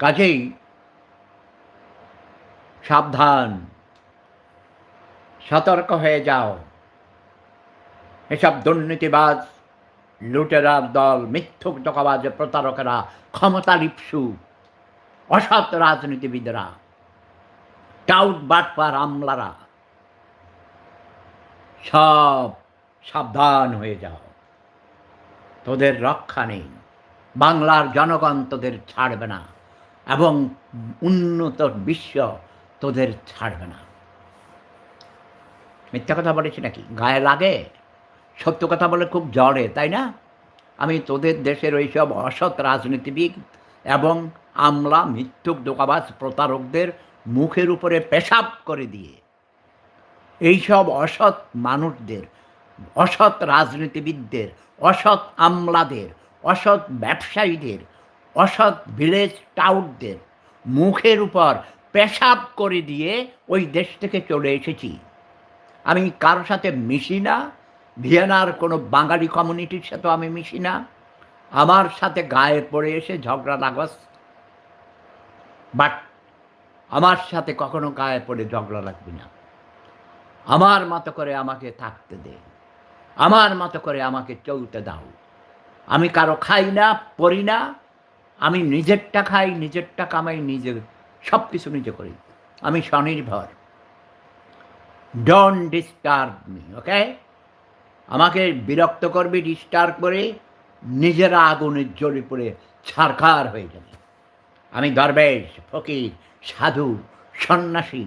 কাজেই সাবধান, সতর্ক হয়ে যাও। এসব দুর্নীতিবাজ লুটেরার দল, মিথ্যুক দোকাবাজ প্রতারকেরা, ক্ষমতা লিপসু অসৎ রাজনীতিবিদরা টাউট বাটপার আমলারা, সব সাবধান হয়ে যাও। তোদের রক্ষা নেই, বাংলার জনগণ তোদের ছাড়বে না। এবং উন্নত বিশ্ব তোদের ছাড়বে না। মিথ্যা কথা বলেছি নাকি? গায়ে লাগে? সত্য কথা বলে খুব জড়ে তাই না? আমি তোদের দেশের ওইসব অসৎ রাজনীতিবিদ এবং আমলা, মিথ্যুক, দোকাবাজ, প্রতারকদের মুখের উপরে পেশাব করে দিয়ে এইসব অসৎ মানুষদের, অসৎ রাজনীতিবিদদের, অসৎ আমলাদের, অসৎ ব্যবসায়ীদের অসৎ ভিলেজ টাউটদের মুখের উপর পেশাব করে দিয়ে ওই দেশ থেকে চলে এসেছি। আমি কারোর সাথে মিশি না, ভিয়েনার কোনো বাঙালি কমিউনিটির সাথেও আমি মিশি না। আমার সাথে গায়ে পড়ে এসে ঝগড়া লাগাস বাট আমার সাথে কখনো গায়ে পড়ে ঝগড়া লাগবি না। আমার মতো করে আমাকে থাকতে দে। আমার মতো করে আমাকে চলতে দাও। আমি কারও খাই না পড়ি না আমি নিজেরটা খাই, নিজেরটা কামাই নিজে সব কিছু নিজে করি। আমি স্বনির্ভর। ডোন্ট ডিস্টার্ব মি ওকে আমাকে বিরক্ত করবি ডিস্টার্ব করে নিজেরা আগুনের জোরে পড়ে ছারখার হয়ে যাবে। আমি দরবেশ, ফকির, সাধু, সন্ন্যাসী